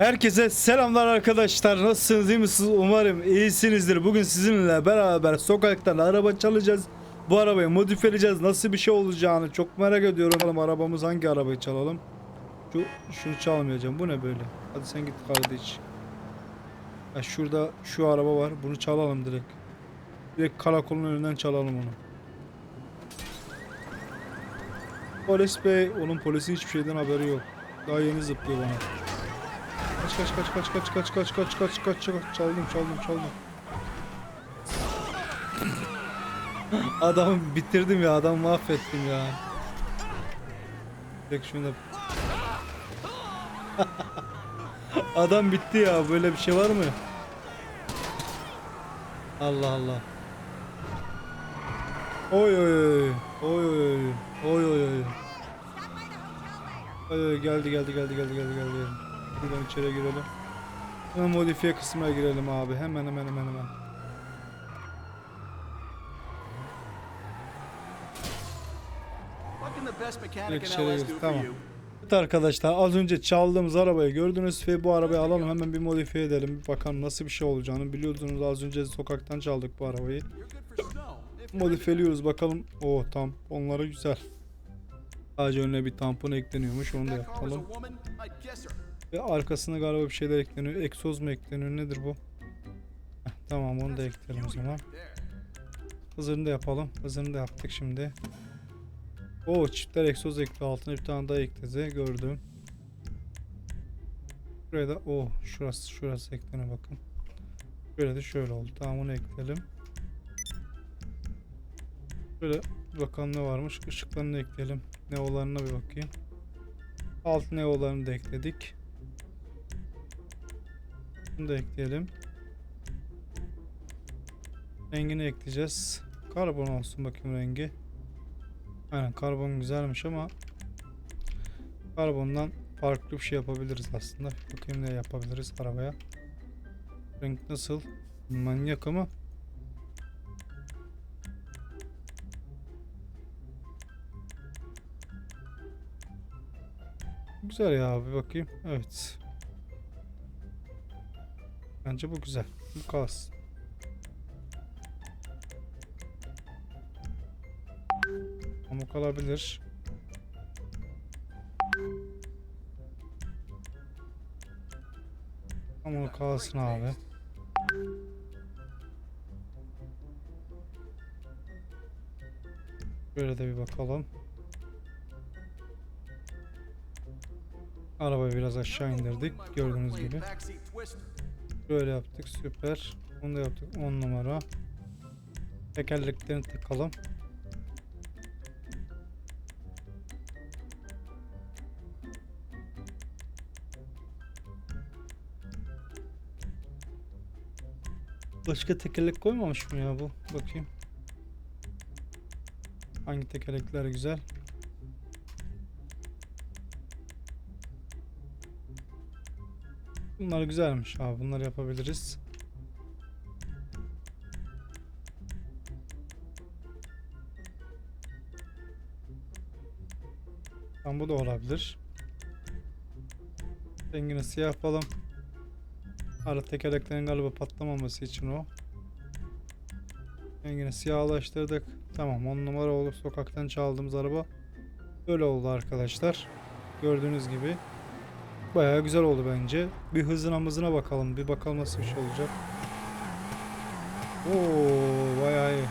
Herkese selamlar arkadaşlar. Nasılsınız? iyi misiniz? Umarım iyisinizdir. Bugün sizinle beraber sokaktan araba çalacağız. Bu arabayı modifiyeleyeceğiz. Nasıl bir şey olacağını çok merak ediyorum. Bakalım arabamız hangi arabayı çalalım? Şu şunu çalmayacağım. Bu ne böyle? Hadi sen git kardeş. Ha şurada şu araba var. Bunu çalalım direkt. Direkt karakolun önünden çalalım onu. Polis bey, onun polisin hiçbir şeyden haberi yok. Daha yeni zıplıyor bana. Kaç kaç kaç kaç kaç kaç kaç kaç kaç kaç kaç çaldım çaldım çaldım. Adamı bitirdim ya adamı mahvettim ya. Tek şunu da... Adam bitti ya böyle bir şey var mı? Allah Allah. Oy oy. Oy oy oy. Oy oy oy. Oy oy geldi geldi geldi geldi geldi geldi. Buradan içeri girelim. Hemen modifiye kısmına girelim abi. Hemen hemen hemen hemen. İn içeri gir. Tamam. Evet arkadaşlar az önce çaldığımız arabayı gördünüz ve bu arabayı alalım hemen bir modifiye edelim. Bir bakalım nasıl bir şey olacağını biliyorsunuz az önce sokaktan çaldık bu arabayı. Modifiyeliyoruz bakalım. O tam onları güzel. Sadece önüne bir tampon ekleniyormuş onu da yapalım. Ve arkasına galiba bir şeyler ekleniyor. Egzoz mu ekleniyor nedir bu? Heh, tamam onu da ekleyelim o zaman. There. Hızırını da yapalım. Hızırını da yaptık şimdi. O çiftler egzoz ekli altına bir tane daha ekledi gördüm. Buraya da o şurası şurası eklene bakın. Böyle de şöyle oldu. Tamam onu ekleyelim. Böyle bakalım ne varmış. Işıklarını ekleyelim. Neolarına bir bakayım. Alt neolarını da ekledik. Bunu da ekleyelim. Rengini ekleyeceğiz. Karbon olsun bakayım rengi. Aynen karbon güzelmiş ama karbondan farklı bir şey yapabiliriz aslında. Bakayım ne yapabiliriz arabaya. Renk nasıl? Manyak ama. Güzel ya bir bakayım. Evet. Bence bu güzel. Bu kalsın. Pamuk alabilir. Pamuk kalsın abi. Böyle de bir bakalım. Arabayı biraz aşağı indirdik. Gördüğünüz gibi. Böyle yaptık süper. Bunu da yaptık 10 numara. Tekerleklerini takalım. Başka tekerlek koymamış mı ya bu? Bakayım. Hangi tekerlekler güzel? Bunlar güzelmiş abi. Bunları yapabiliriz. Tamam bu da olabilir. Rengini siyah yapalım. Ara tekerleklerin galiba patlamaması için o. Rengini siyahlaştırdık. Tamam 10 numara oldu. Sokaktan çaldığımız araba. Böyle oldu arkadaşlar. Gördüğünüz gibi. Bayağı güzel oldu bence. Bir hızına bakalım. Bir bakalım nasıl bir şey olacak. Oo bayağı iyi.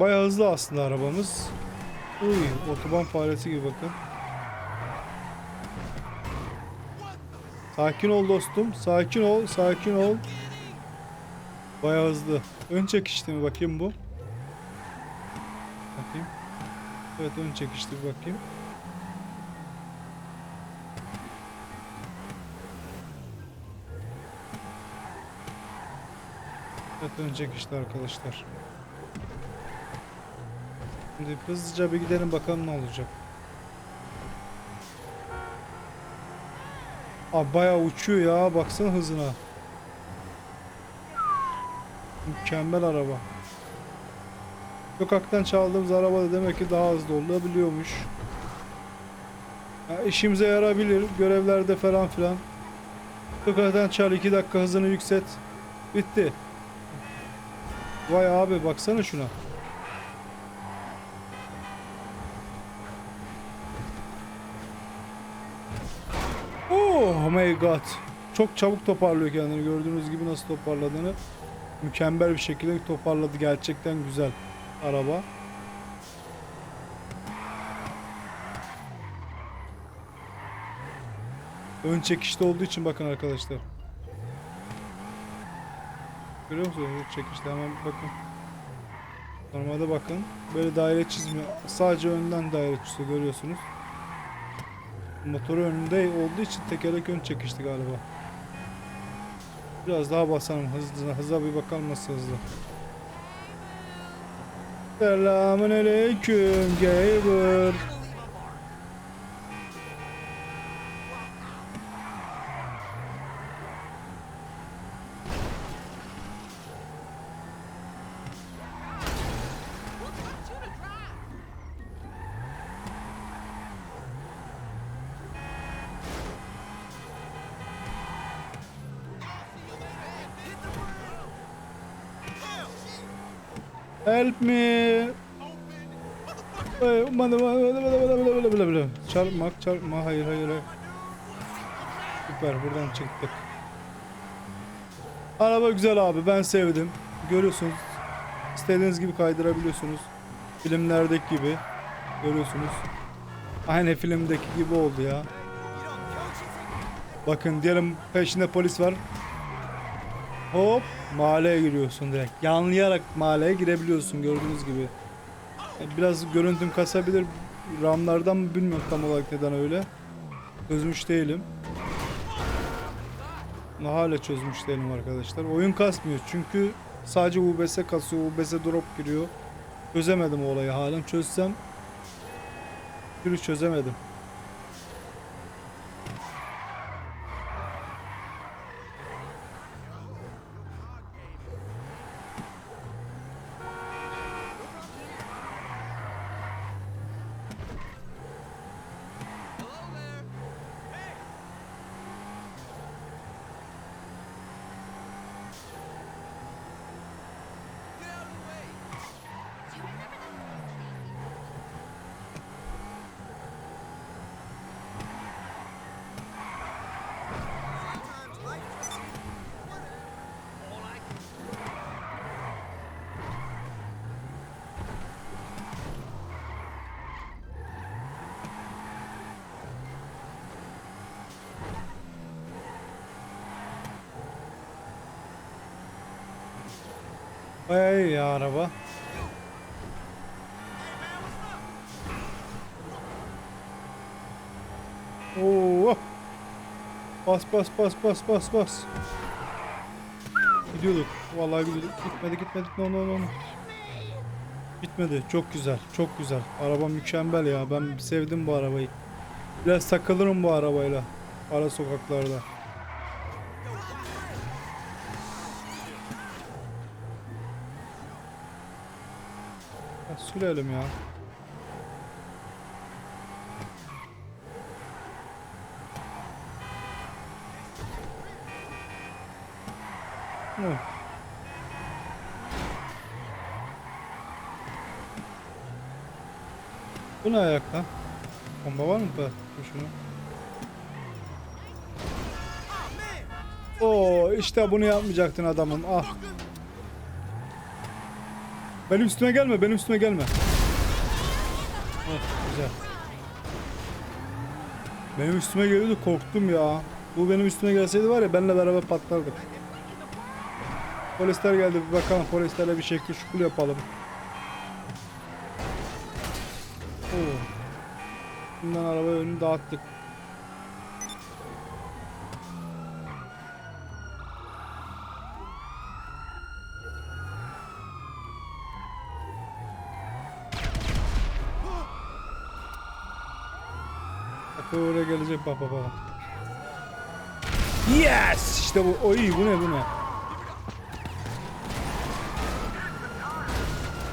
Bayağı hızlı aslında arabamız. Uy, otoban faresi gibi bakın. Sakin ol dostum. Sakin ol, sakin ol. Bayağı hızlı. Ön çekişti mi bakayım bu? Bakayım. Evet ön çekişti bir bakayım. Evet ön çekişti arkadaşlar. Şimdi hızlıca bir gidelim bakalım ne olacak. Abi bayağı uçuyor ya baksana hızına. Mükemmel araba. Sokaktan çaldığımız araba da demek ki daha hızlı olabiliyormuş. Ya işimize yarabilir görevlerde falan filan. Sokaktan çal 2 dakika hızını yükselt. Bitti. Vay abi baksana şuna. Oh my god. Çok çabuk toparlıyor kendini. Gördüğünüz gibi nasıl toparladığını. Mükemmel bir şekilde toparladı. Gerçekten güzel araba. Ön çekişte olduğu için bakın arkadaşlar. Görüyor musunuz? Çekişte hemen bakın. Normalde bakın. Böyle daire çizmiyor. Sadece önden daire çiziyor görüyorsunuz. Motoru önünde olduğu için tekerlek ön çekişti galiba. Biraz daha basalım hızlı hıza bir bakalım nasıl hızlı. Selamun aleyküm gamer. Bana bana bana. Çarpma çarpma hayır hayır hayır. Süper buradan çıktık. Araba güzel abi ben sevdim. Görüyorsunuz. İstediğiniz gibi kaydırabiliyorsunuz. Filmlerdeki gibi. Görüyorsunuz. Aynı filmdeki gibi oldu ya. Bakın diyelim peşinde polis var. Hop mahalleye giriyorsun direkt. Yanlayarak mahalleye girebiliyorsun gördüğünüz gibi. Yani Biraz görüntüm kasabilir. RAM'lardan mı bilmiyorum tam olarak neden öyle. Çözmüş değilim. Ama Hala çözmüş değilim arkadaşlar. Oyun kasmıyor çünkü sadece UBS kasıyor. UBS drop giriyor. Çözemedim o olayı halen. Çözsem bir çözemedim. Bayağı iyi ya araba. Oo. Bas bas bas bas bas bas. Gidiyorduk. Vallahi gidiyorduk. Gitmedi gitmedi. No no no. Gitmedi. Çok güzel. Çok güzel. Araba mükemmel ya. Ben sevdim bu arabayı. Biraz takılırım bu arabayla. Ara sokaklarda. Sürelim ya. Hı. Bu ne ayak lan? Bomba var mı bu? Şunu. Oo işte bunu yapmayacaktın adamım. Ah. Benim üstüme gelme, benim üstüme gelme. Oh, güzel. Benim üstüme geliyordu korktum ya. Bu benim üstüme gelseydi var ya benimle beraber patlardık. Polisler geldi bir bakalım polislerle bir şekil şukul yapalım. Oo. Bundan araba önünü dağıttık. Oraya gelecek bak bak bak. Yes! İşte bu. Oy bu ne bu ne?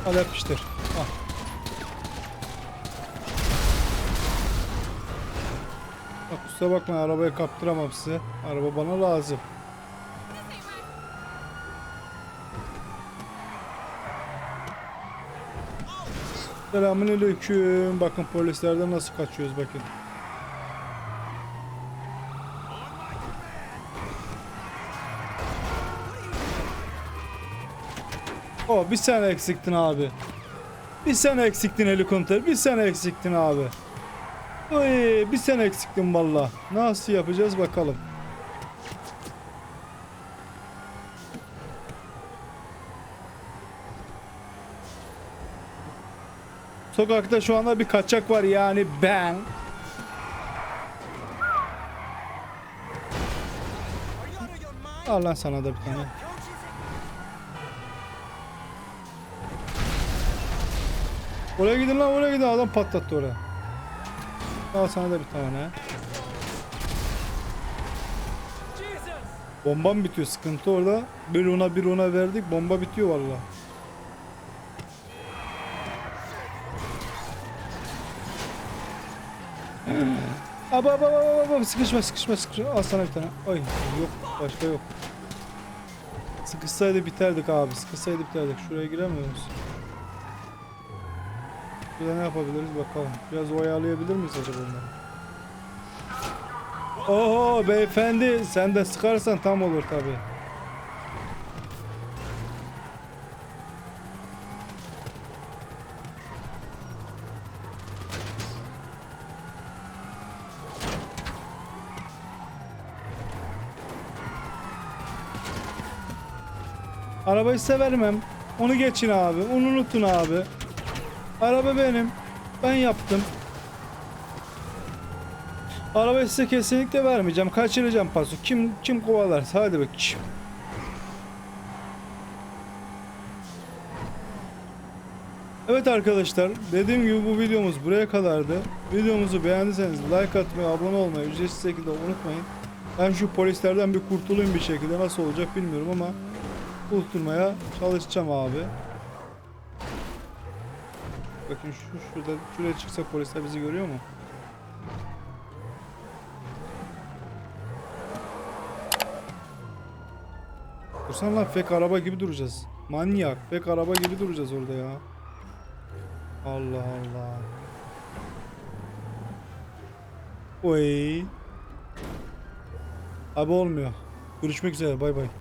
Hadi yapıştır. Al. Bak kusura bakma arabayı kaptıramam size. Araba bana lazım. Selamünaleyküm. Bakın polislerden nasıl kaçıyoruz bakın. O bir sen eksiktin abi. Bir sen eksiktin helikopter. Bir sen eksiktin abi. Oy, bir sen eksiktin valla. Nasıl yapacağız bakalım. Sokakta şu anda bir kaçak var yani ben. Al lan sana da bir tane. Oraya gidin lan oraya gidin adam patlattı oraya. Al sana da bir tane. Bombam bitiyor sıkıntı orada. Bir ona bir ona verdik bomba bitiyor valla. Aba aba aba aba sıkışma sıkışma sıkışma al sana bir tane. Ay yok başka yok. Sıkışsaydı biterdik abi sıkışsaydı biterdik. Şuraya giremiyor musun? Burada ne yapabiliriz bakalım. Biraz oyalayabilir miyiz acaba onları? Oho beyefendi sen de sıkarsan tam olur tabi. Arabayı size vermem. Onu geçin abi. Onu unutun abi. Araba benim. Ben yaptım. Arabayı size kesinlikle vermeyeceğim. Kaçıracağım paso. Kim kim kovalarsa hadi bakayım. Evet arkadaşlar dediğim gibi bu videomuz buraya kadardı. Videomuzu beğendiyseniz like atmayı, abone olmayı ücretsiz şekilde unutmayın. Ben şu polislerden bir kurtulayım bir şekilde nasıl olacak bilmiyorum ama kurtulmaya çalışacağım abi. Bakın şu şurada şuraya çıksa polisler bizi görüyor mu? Dursan lan fake araba gibi duracağız. Manyak. Fake araba gibi duracağız orada ya. Allah Allah. Oy. Abi olmuyor. Görüşmek üzere bay bay.